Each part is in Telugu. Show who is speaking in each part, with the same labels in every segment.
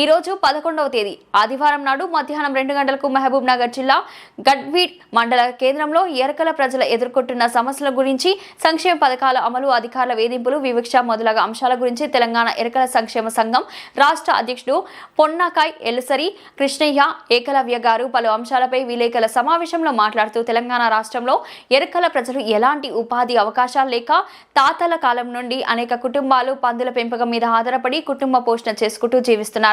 Speaker 1: ఈ రోజు పదకొండవ తేదీ. ఆదివారం నాడు మధ్యాహ్నం రెండు గంటలకు మహబూబ్ నగర్ జిల్లా గడ్వీడ్ మండల కేంద్రంలో ఎరకల ప్రజలు ఎదుర్కొంటున్న సమస్యల గురించి సంక్షేమ పథకాల అమలు అధికారుల వేధింపులు వివక్ష మొదలగు అంశాల గురించి తెలంగాణ ఎరకల సంక్షేమ సంఘం రాష్ట్ర అధ్యక్షుడు పొన్నాకాయ్ ఎల్సరి కృష్ణయ్య ఏకలవ్య గారు పలు అంశాలపై విలేకరుల సమావేశంలో మాట్లాడుతూ తెలంగాణ రాష్ట్రంలో ఎరకల ప్రజలు ఎలాంటి ఉపాధి అవకాశాలు లేక తాతల కాలం నుండి అనేక కుటుంబాలు పందుల పెంపకం మీద ఆధారపడి కుటుంబ పోషణ చేసుకుంటూ జీవిస్తున్నారు.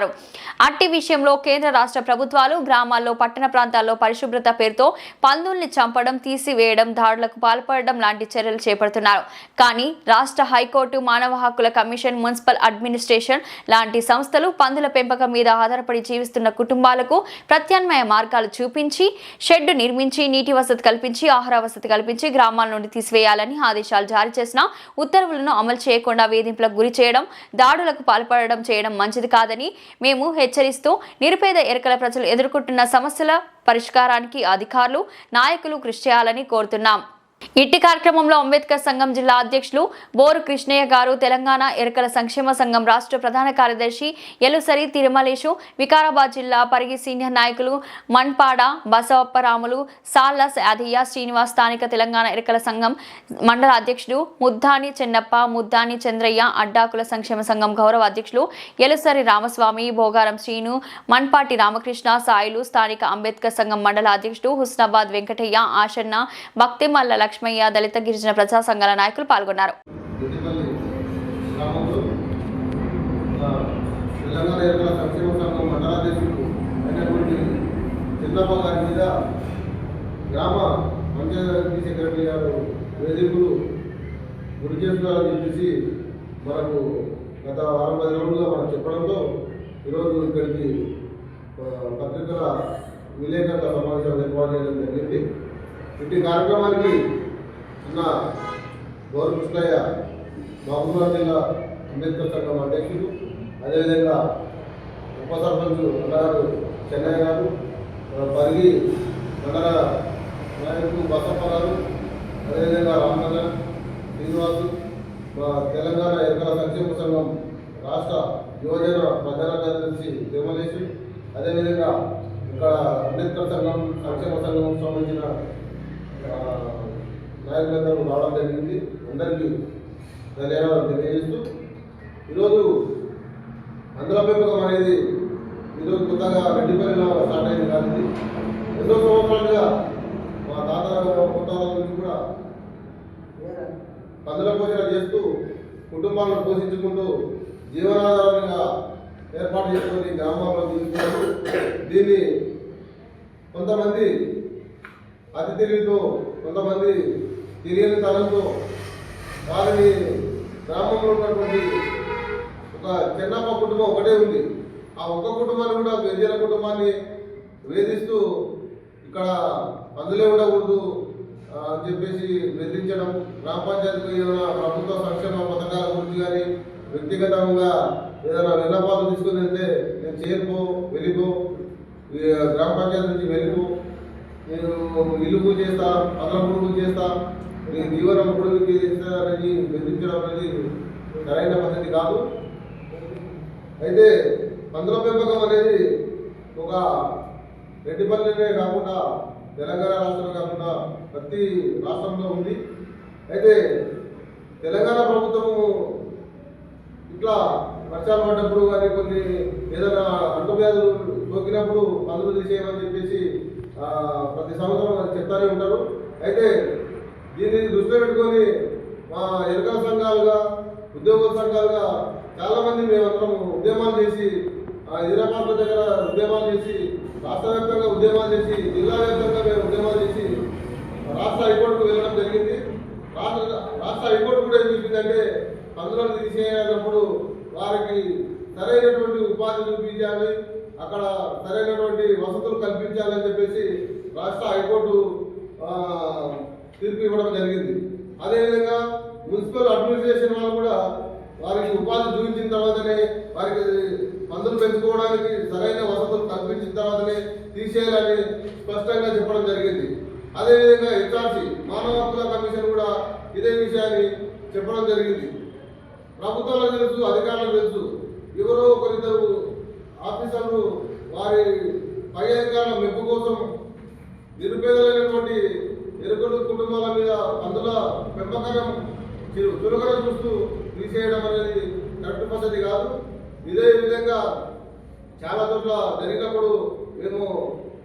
Speaker 1: అట్టి విషయంలో కేంద్ర రాష్ట్ర ప్రభుత్వాలు గ్రామాల్లో పట్టణ ప్రాంతాల్లో పరిశుభ్రత పేరుతో పందుల్ని చంపడం తీసివేయడం దాడులకు పాల్పడడం లాంటి చర్యలు చేపడుతున్నారు. కానీ రాష్ట్ర హైకోర్టు మానవ హక్కుల కమిషన్ మున్సిపల్ అడ్మినిస్ట్రేషన్ లాంటి సంస్థలు పందుల పెంపకం మీద ఆధారపడి జీవిస్తున్న కుటుంబాలకు ప్రత్యామ్నాయ మార్గాలు చూపించి షెడ్ నిర్మించి నీటి వసతి కల్పించి ఆహార వసతి కల్పించి గ్రామాల నుండి తీసివేయాలని ఆదేశాలు జారీ చేసిన ఉత్తర్వులను అమలు చేయకుండా వేధింపులకు గురి చేయడం దాడులకు పాల్పడడం చేయడం మంచిది కాదని మేము హెచ్చరిస్తూ నిరుపేద ఎరకల ప్రజలు ఎదుర్కొంటున్న సమస్యల పరిష్కారానికి అధికారులు నాయకులు కృషి చేయాలని కోరుతున్నాం. ఇట్టి కార్యక్రమంలో అంబేద్కర్ సంఘం జిల్లా అధ్యక్షులు బోరు కృష్ణయ్య గారు తెలంగాణ ఎరకల సంక్షేమ సంఘం రాష్ట్ర ప్రధాన కార్యదర్శి ఎలుసరి తిరుమలేషు వికారాబాద్ జిల్లా పరిగి సీనియర్ నాయకులు మన్పాడ బసవప్పరాములు సాల్ల సాదయ్య శ్రీనివాస్ స్థానిక తెలంగాణ ఎరకల సంఘం మండల అధ్యక్షుడు ముద్దాని చెన్నప్ప ముద్దాని చంద్రయ్య అడ్డాకుల సంక్షేమ సంఘం గౌరవ అధ్యక్షులు ఎలుసరి రామస్వామి భోగారం శ్రీను మన్పాటి రామకృష్ణ సాయిలు స్థానిక అంబేద్కర్ సంఘం మండల అధ్యక్షుడు హుస్నాబాద్ వెంకటయ్య ఆషన్న భక్తిమల్ల లక్ష్మయ్య దళిత గిరిజన ప్రజా సంఘాల నాయకులు పాల్గొన్నారు.
Speaker 2: గ్రామంలో ఆ, తెలంగాణ ఎరుకల సంక్షేమ సంఘం మీద గ్రామ పంచాయతీ సెక్రటరీ గారు వేధింపులు గురి చేస్తున్నారని చెప్పేసి మనకు గత వారం పది రోజులుగా మనం చెప్పడంతో ఈరోజు ఇక్కడికి ఆ, పత్రికల విలేకరుల సమావేశం ఏర్పాటు చేయడం జరిగింది. ఇట్టి కార్యక్రమానికి ఉన్న గౌరవ కృష్ణయ్య మహబూబాబాద్ జిల్లా అంబేద్కర్ సంఘం అధ్యక్షుడు అదేవిధంగా ఉప సర్పంచ్ అన్నగారు చెన్నయ్య గారు పరిగి మండల నాయకులు బసప్ప గారు అదేవిధంగా రామనగర్ శ్రీనివాసు మా తెలంగాణ ఎరుకల సంక్షేమ సంఘం రాష్ట్ర యువజన ప్రధాన కార్యదర్శి తిరుమలేశు అదేవిధంగా ఇక్కడ అంబేద్కర్ సంఘం సంక్షేమ సంఘం సంబంధించిన నాయకులందరూ రావడం జరిగింది. అందరికీ ధన్యవాదాలు తెలియజేస్తూ ఈరోజు అందుల పెంపకం అనేది ఈరోజు కొత్తగా రెడ్డిపల్లిలో స్టార్ట్ అయింది కాదు ఎన్నో సంవత్సరాలుగా మా తాత ముత్తాల నుంచి కూడా పందుల పోషణ చేస్తూ కుటుంబాలను పోషించుకుంటూ జీవనాధారంగా ఏర్పాటు చేసుకొని గ్రామాల్లో తీసుకున్నారు. దీన్ని కొంతమంది అతి కొంతమంది తెలియని తనంతో వారిని గ్రామంలో ఉన్నటువంటి ఒక చిన్నప్ప కుటుంబం ఒకటే ఉంది. ఆ ఒక్క కుటుంబాన్ని కూడా గిరిజన కుటుంబాన్ని వేధిస్తూ ఇక్కడ అందులో ఉండకూడదు అని చెప్పేసి బెదిరించడం గ్రామ పంచాయతీకి ఏదైనా ప్రభుత్వ సంక్షేమ పథకాల గురించి కానీ వ్యక్తిగతంగా ఏదైనా విన్నపాలు తీసుకుని వెళ్తే నేను చేరిపో వెళ్ళిపో గ్రామ పంచాయతీ నుంచి వెళ్ళిపో నేను ఇల్లు పూజ చేస్తా పదల పూజ చేస్తా నీ జీవనం పొడికి చేస్తా అనేది బెదిరించడం అనేది సరైన పద్ధతి కాదు. అయితే పందుల పెంపకం అనేది ఒక రెడ్డిపల్లినే కాకుండా తెలంగాణ రాష్ట్రంలో కాకుండా ప్రతి రాష్ట్రంలో ఉంది. అయితే తెలంగాణ ప్రభుత్వము ఇట్లా వర్షాలు పడ్డప్పుడు కానీ కొన్ని ఏదైనా అంటువ్యాధులు సోకినప్పుడు పందులు తీసేయమని చెప్పేసి ప్రతి సంవత్సరం అది చెప్తానే ఉంటారు. అయితే దీన్ని దృష్టిలో పెట్టుకొని మా ఎరుకల సంఘాలుగా ఉద్యోగ సంఘాలుగా చాలామంది మేమందరం ఉద్యమాలు చేసి హైదరాబాద్ దగ్గర ఉద్యమాలు చేసి రాష్ట్ర వ్యాప్తంగా ఉద్యమాలు చేసి జిల్లా వ్యాప్తంగా మేము ఉద్యమాలు చేసి రాష్ట్ర హైకోర్టుకు వెళ్ళడం జరిగింది. రాష్ట్ర రాష్ట్ర హైకోర్టు కూడా ఏం చెప్పిందంటే పనులను తీసేయాలన్నప్పుడు వారికి సరైనటువంటి ఉపాధి చూపించాలి అక్కడ సరైనటువంటి వసతులు కల్పించాలని చెప్పేసి రాష్ట్ర హైకోర్టు తీర్పు ఇవ్వడం జరిగింది. అదేవిధంగా మున్సిపల్ అడ్మినిస్ట్రేషన్ వాళ్ళు కూడా వారికి ఉపాధి చూపించిన తర్వాతనే వారికి మందులు పెంచుకోవడానికి సరైన వసతులు కల్పించిన తర్వాతనే తీసేయాలని స్పష్టంగా చెప్పడం జరిగింది. అదేవిధంగా హెచ్ఆర్సీ మానవ హక్కుల కమిషన్ కూడా ఇదే విషయాన్ని చెప్పడం జరిగింది. ప్రభుత్వాలకు తెలుసు అధికారులకు తెలుసు. ఎవరో ఒకరిద్దరు వారి పై అధికారుల మెప్పు కోసం నిరుపేదలైనటువంటి ఎరుకలు కుటుంబాల మీద అందులో పెంపకం చి- చురుకన చూస్తూ తీసేయడం అనేది కరెక్ట్ పద్ధతి కాదు. ఇదే విధంగా చాలా చోట్ల జరిగినప్పుడు మేము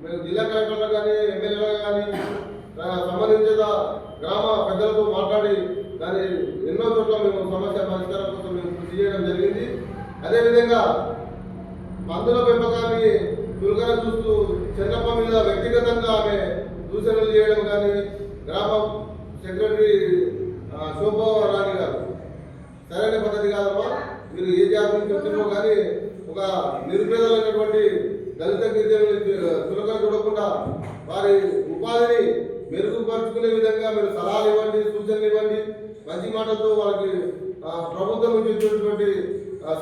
Speaker 2: మేము జిల్లా కలెక్టర్లు కానీ ఎమ్మెల్యేలు కానీ సంబంధించిన గ్రామ పెద్దలతో మాట్లాడి దాని ఎన్నో చోట్ల మేము సమస్య పరిష్కారం కోసం మేము కృషి చేయడం జరిగింది. అదేవిధంగా పందుల పెంపకాన్ని చురుకన చూస్తూ చిన్నప్ప మీద వ్యక్తిగతంగా ఆమె సూచనలు చేయడం కానీ గ్రామ సెక్రటరీ ఆ, శోభా రాణి గారు. సరైన పద్ధతి కాదమ్మా. మీరు ఏ జాతి నుంచి వచ్చినో కానీ ఒక నిరుపేదలైనటువంటి దళిత గిరిజనులు చులకన చూడకుండా వారి ఉపాధిని మెరుగుపరుచుకునే విధంగా మీరు సలహాలు ఇవ్వండి సూచనలు ఇవ్వండి. మంచి మాటలతో వాళ్ళకి ప్రభుత్వం నుంచి ఇచ్చినటువంటి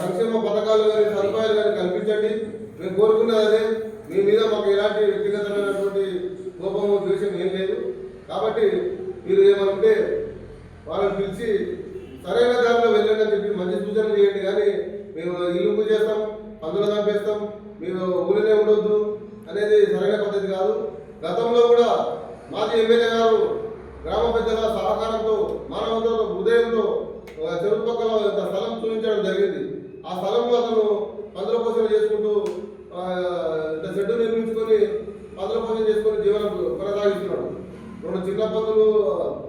Speaker 2: సంక్షేమ పథకాలు కానీ సదుపాయాలు కానీ కల్పించండి. మేము కోరుకున్నది అదే. మీ మీద మాకు ఎలాంటి వ్యక్తిగతమైనటువంటి కోపము ద్వేషం ఏం లేదు. కాబట్టి మీరు ఏమంటే వాళ్ళని పిలిచి సరైన దారిలో వెళ్ళండి అని చెప్పి మంచి సూచనలు చేయండి. కానీ మేము ఇల్లు చేస్తాం పందులు చంపేస్తాం మీరు ఊరినే ఉండొద్దు అనేది సరైన పద్ధతి కాదు. గతంలో కూడా మాజీ ఎమ్మెల్యే గారు గ్రామ పెద్దల సహకారంతో మానవతతో హృదయంతో చుట్టుపక్కల చెరువు పక్కల స్థలం చూపించడం జరిగింది. ఆ స్థలంలో అతను పందుల పోషణ చేసుకుంటూ ఆ, ఇంత షెడ్డు నిర్మించుకొని పందుల పోషణ చేసుకొని జీవనం కొనసాగిస్తున్నాడు రెండు చిన్న పందులు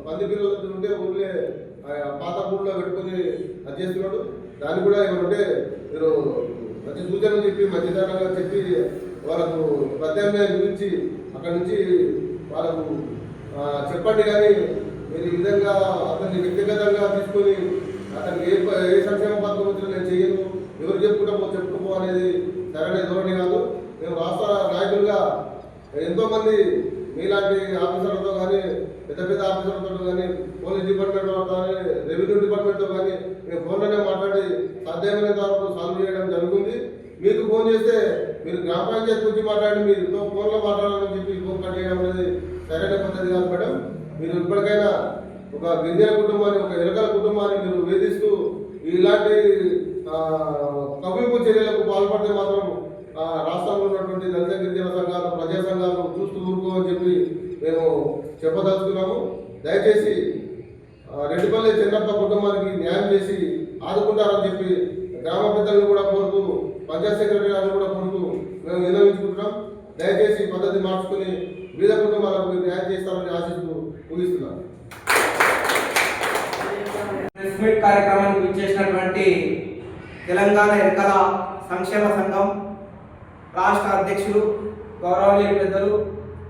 Speaker 2: పంది పిల్లలు ఉంటే ఊళ్ళే ఆ పాత ఊళ్ళో పెట్టుకొని అది చేస్తున్నాడు దాన్ని కూడా ఏమంటే మీరు మంచి సూచనలు చెప్పి మంచితనంగా చెప్పి వాళ్ళకు గారి గురించి అక్కడి నుంచి వాళ్ళకు చెప్పండి కానీ మీరు ఈ విధంగా అతన్ని వ్యక్తిగతంగా తీసుకొని అతనికి ఏ ఏ సంక్షేమ పథకం వచ్చినా నేను చేయను ఎవరు చెప్పుకుంటా పో చెప్పుకోపో అనేది సరైన ధోరణి కాదు మేము రాష్ట్ర నాయకులుగా ఎంతో మంది మీలాంటి ఆఫీసర్లతో కానీ పెద్ద పెద్ద ఆఫీసర్లతో కానీ పోలీస్ డిపార్ట్మెంట్ కానీ రెవెన్యూ డిపార్ట్మెంట్తో కానీ మేము ఫోన్లోనే మాట్లాడి సాధ్యమైనంత వరకు సాల్వ్ చేయడం జరుగుతుంది మీకు ఫోన్ చేస్తే మీరు గ్రామ పంచాయతీ గురించి మాట్లాడి మీరు ఇంకో ఫోన్లో మాట్లాడాలని చెప్పి ఫోన్ కట్ చేయడం అనేది సరైన పద్ధతి కాదు మేడం మీరు ఇప్పటికైనా ఒక గిరిజన కుటుంబాన్ని ఒక ఎలుకల కుటుంబాన్ని మీరు వేధిస్తూ ఇలాంటి ఆ, చర్యలకు పాల్పడితే మాత్రం రాష్ట్రంలో ఉన్నటువంటి దళిత గిరిజన సంఘాలు ప్రజా సంఘాలు చూస్తూ ఊరుకోమని చెప్పి మేము చెప్పదలుచుకున్నాము. దయచేసి రెడ్డిపల్లి చెన్నప్ప కుటుంబానికి న్యాయం చేసి ఆదుకుంటారని చెప్పి గ్రామ పెద్దలను కూడా కోరుతూ పంచాయత్ సెక్రటరీ గారిని కూడా కోరుతూ మేము విన్నవించుకుంటున్నాం. దయచేసి పద్ధతి మార్చుకుని బీద కుటుంబాలకు న్యాయం చేస్తారని ఆశిస్తూ ఊహిస్తున్నాను
Speaker 3: ప్రెస్ కార్యక్రమానికి విచ్చేసినటువంటి తెలంగాణ ఎన్నికల సంక్షేమ సంఘం రాష్ట్ర అధ్యక్షులు గౌరవనీయ పెద్దలు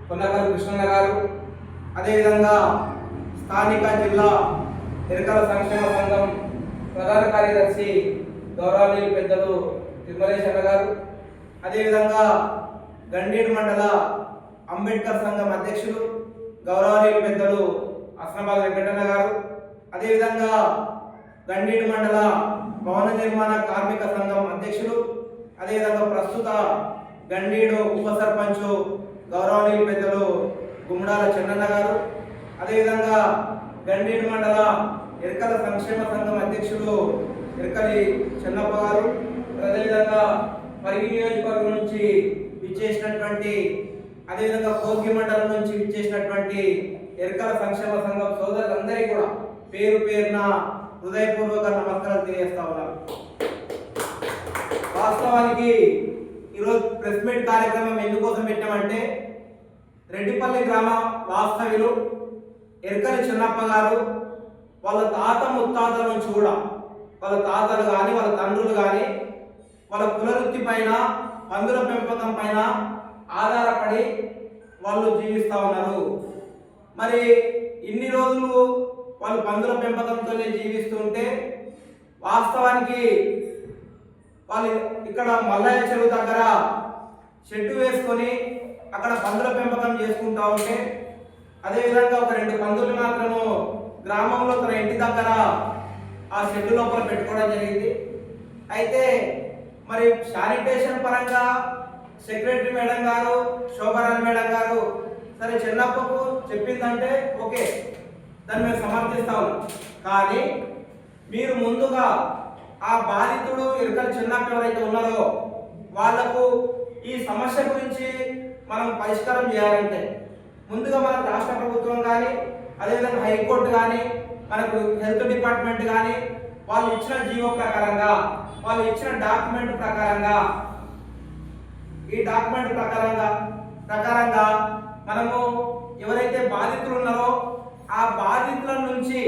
Speaker 3: కొన్నకల్ కృష్ణన్న గారు అదేవిధంగా స్థానిక జిల్లా ఎన్నికల సంక్షేమ సంఘం ప్రధాన కార్యదర్శి గౌరవనీయ పెద్దలు తిరుమలేశ్వర గారు అదేవిధంగా గండేడు మండల అంబేద్కర్ సంఘం అధ్యక్షులు గౌరవనీయులు పెద్దలు అస్నాబాద్ వెంకటన్న గారు అదేవిధంగా గండేడు మండల భవన నిర్మాణ కార్మిక సంఘం అధ్యక్షులు అదేవిధంగా ప్రస్తుత గండేడు ఉప సర్పంచ్ గౌరవనీయులు పెద్దలు గుమ్మడాల చెన్నన్న గారు అదేవిధంగా గండేడు మండల ఎరకల సంక్షేమ సంఘం అధ్యక్షులు ఎరకలి చెన్నప్ప గారు అదేవిధంగా పరిగి నియోజకవర్గం నుంచి విచ్చేసినటువంటి అదేవిధంగా భోగి మండలం నుంచి విచ్చేసినటువంటి ఎరకల సంక్షేమ సంఘం సోదరులందరికీ కూడా పేరు పేరున హృదయపూర్వక నమస్కారం తెలియజేస్తా ఉన్నారు వాస్తవానికి ఈరోజు ప్రెస్ మీట్ కార్యక్రమం ఎందుకోసం పెట్టామంటే రెడ్డిపల్లి గ్రామ వాస్తవ్యులు ఎరకలి చిన్నప్ప గారు వాళ్ళ తాత ముత్తాతల నుంచి కూడా వాళ్ళ తాతలు కానీ వాళ్ళ తండ్రులు కానీ వాళ్ళ కులవృత్తి పైన పందుల పెంపకం పైన ఆధారపడి వాళ్ళు జీవిస్తూ ఉన్నారు. మరి ఇన్ని రోజులు వాళ్ళు పందుల పెంపకంతోనే జీవిస్తుంటే వాస్తవానికి వాళ్ళు ఇక్కడ మల్లయ్య చెరువు దగ్గర షెడ్డు వేసుకొని అక్కడ పందుల పెంపకం చేసుకుంటా ఉంటే అదేవిధంగా ఒక రెండు పందులు మాత్రము గ్రామంలో తన ఇంటి దగ్గర ఆ షెడ్డు లోపల పెట్టుకోవడం జరిగింది. అయితే మరి శానిటేషన్ పరంగా సెక్రటరీ మేడం గారు శోభారాణి మేడం గారు సరే చిన్నప్పకు చెప్పిందంటే ఓకే. దాన్ని మేము సమర్థిస్తా. కానీ మీరు ముందుగా ఆ బాధితుడు ఇరుకల చిన్నప్ప ఎవరైతే ఉన్నారో వాళ్ళకు ఈ సమస్య గురించి మనం పరిష్కారం చేయాలంటే ముందుగా మన రాష్ట్ర ప్రభుత్వం కానీ అదేవిధంగా హైకోర్టు కానీ మనకు హెల్త్ డిపార్ట్మెంట్ కానీ వాళ్ళు ఇచ్చిన జీవో ప్రకారంగా వాళ్ళు ఇచ్చిన డాక్యుమెంట్ ప్రకారంగా ఈ డాక్యుమెంట్ ప్రకారంగా ప్రకారంగా మనము ఎవరైతే బాధితులు ఉన్నారో ఆ బాధితుల నుంచి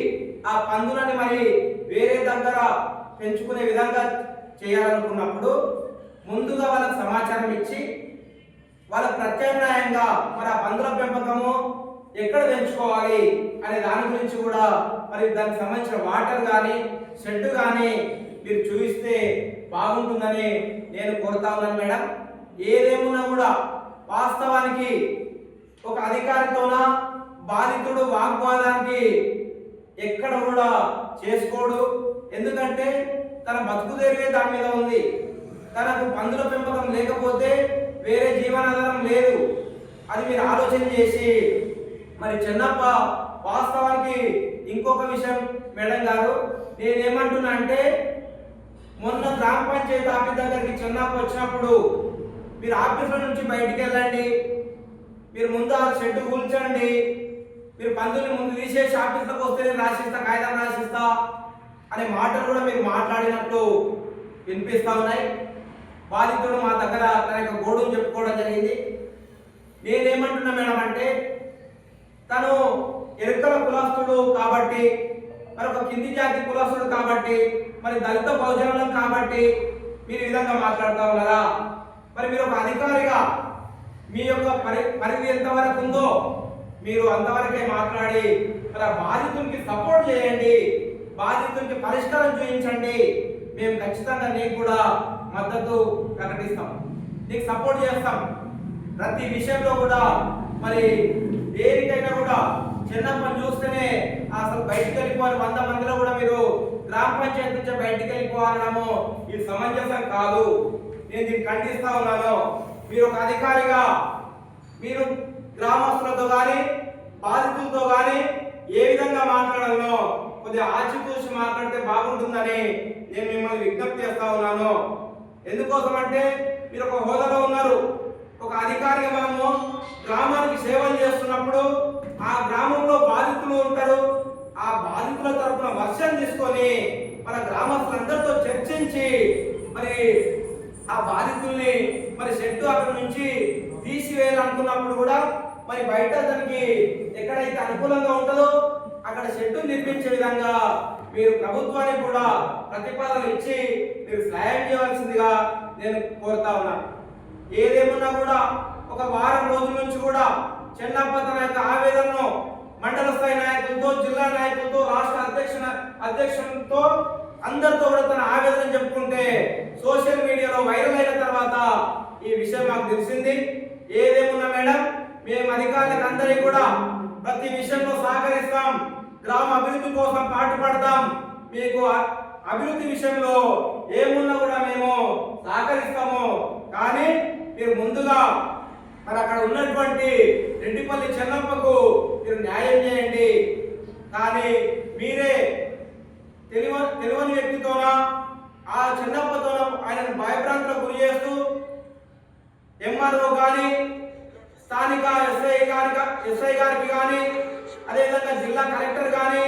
Speaker 3: ఆ పందులని మరి వేరే దగ్గర పెంచుకునే విధంగా చేయాలనుకున్నప్పుడు ముందుగా వాళ్ళకి సమాచారం ఇచ్చి వాళ్ళ ప్రత్యామ్నాయంగా మరి ఆ పందుల పెంపకము ఎక్కడ పెంచుకోవాలి అనే దాని గురించి కూడా మరి దానికి సంబంధించిన వాటర్ కానీ షెడ్ కానీ మీరు చూపిస్తే బాగుంటుందని నేను కోరుతా ఉన్నాను మేడం. ఏదేమున్నా కూడా వాస్తవానికి ఒక అధికారితోన బాధితుడు వాగ్వాదానికి ఎక్కడ కూడా చేసుకోడు. ఎందుకంటే తన బతుకు తెరివే దాని మీద ఉంది. తనకు పందుల పెంపకం లేకపోతే వేరే జీవనాధారం లేదు అది మీరు ఆలోచన చేసి మరి చిన్నప్ప వాస్తవానికి ఇంకొక విషయం మేడం గారు నేనేమంటున్నా అంటే మొన్న గ్రామ పంచాయతీ ఆఫీస్ దగ్గరికి చిన్నప్ప వచ్చినప్పుడు మీరు ఆఫీసులో నుంచి బయటికి వెళ్ళండి మీరు ముందు ఆ షెడ్ కూల్చండి మీరు పంతుల్ని ముందు తీసేసి ఆఫీసులకు వస్తే నేను రాసిస్తా కాగితం రాసిస్తా అనే మాటలు కూడా మీరు మాట్లాడినట్టు వినిపిస్తా ఉన్నాయి. బాధితుడు మా దగ్గర తన యొక్క గోడును చెప్పుకోవడం జరిగింది. నేనేమంటున్నా మేడం అంటే తను ఎరుకల కులస్తుడు కాబట్టి మరి ఒక కింది జాతి కులస్తుడు కాబట్టి మరి దళిత బహుజనులం కాబట్టి మీరు ఈ విధంగా మాట్లాడుతూ ఉన్నారా? మరి మీరు ఒక అధికారిగా మీ యొక్క పరి పరిధి ఎంతవరకు ఉందో మీరు అంతవరకే మాట్లాడి అలా బాధితునికి సపోర్ట్ చేయండి బాధితునికి పరిష్కారం చూపించండి. మేము ఖచ్చితంగా నీకు కూడా మద్దతు ప్రకటిస్తాం. నీకు సపోర్ట్ చేస్తాం. ప్రతి విషయంలో కూడా మరి దేనికైనా కూడా చిన్నప్పని చూస్తేనే అసలు బయటికి వెళ్ళిపోవాలి. వంద మందిలో కూడా మీరు గ్రామ పంచాయతీ నుంచి బయటికి వెళ్ళిపోవాలనము ఇది సమంజసం కాదు. నేను దీన్ని ఖండిస్తా ఉన్నాను. మీరు ఒక అధికారిగా మీరు గ్రామస్తులతో కానీ బాధితులతో కానీ ఏ విధంగా మాట్లాడాలో కొద్దిగా ఆచితూచి మాట్లాడితే బాగుంటుందని నేను మిమ్మల్ని విజ్ఞప్తి చేస్తా ఉన్నాను. ఎందుకోసం అంటే మీరు ఒక హోదాలో ఉన్నారు. ఒక అధికారిగా మనము గ్రామానికి సేవలు చేస్తున్నప్పుడు ఆ గ్రామంలో బాధితులు ఉంటారు. ఆ బాధితుల తరపున వర్షం తీసుకొని మన గ్రామస్తులందరితో చర్చించి మరి ఆ బాధితుల్ని మరి షెడ్ అక్కడ నుంచి తీసివేయాలనుకున్నప్పుడు కూడా మరి బయట అతనికి ఎక్కడైతే అనుకూలంగా ఉంటుందో అక్కడ షెడ్ నిర్మించే విధంగా మీరు ప్రభుత్వానికి కూడా ప్రతిపాదన ఇచ్చి మీరు సహాయం చేయవలసిందిగా నేను కోరుతా ఉన్నాను ఏదేమున్నా కూడా ఒక వారం రోజుల నుంచి కూడా చెన్నప్ప తన యొక్క ఆవేదనను మండల స్థాయి నాయకులతో జిల్లా నాయకులతో రాష్ట్ర అధ్యక్ష అధ్యక్షులతో అందరితో కూడా తన ఆవేదన చెప్పుకుంటే సోషల్ మీడియాలో వైరల్ అయిన తర్వాత ఈ విషయం మాకు తెలిసింది. ఏదేమున్నా మేడం? మేము అధికారులకు అందరికీ కూడా ప్రతి విషయంలో సహకరిస్తాం. గ్రామ అభివృద్ధి కోసం పాటుపడతాం మీకు అభివృద్ధి విషయంలో ఏమున్నా కూడా మేము సహకరిస్తాము. కానీ మీరు ముందుగా మరి అక్కడ ఉన్నటువంటి రెడ్డిపల్లి చెన్నప్పకు మీరు న్యాయం చేయండి. కానీ మీరే తెలివ తెలివని వ్యక్తితోన ఆ చిన్నప్పతోన ఆయనను భయభ్రాంతులకు గురి చేస్తూ ఎంఆర్ఓ కానీ స్థానిక ఎస్ఐ గారి ఎస్ఐ గారికి కానీ అదేవిధంగా జిల్లా కలెక్టర్ కానీ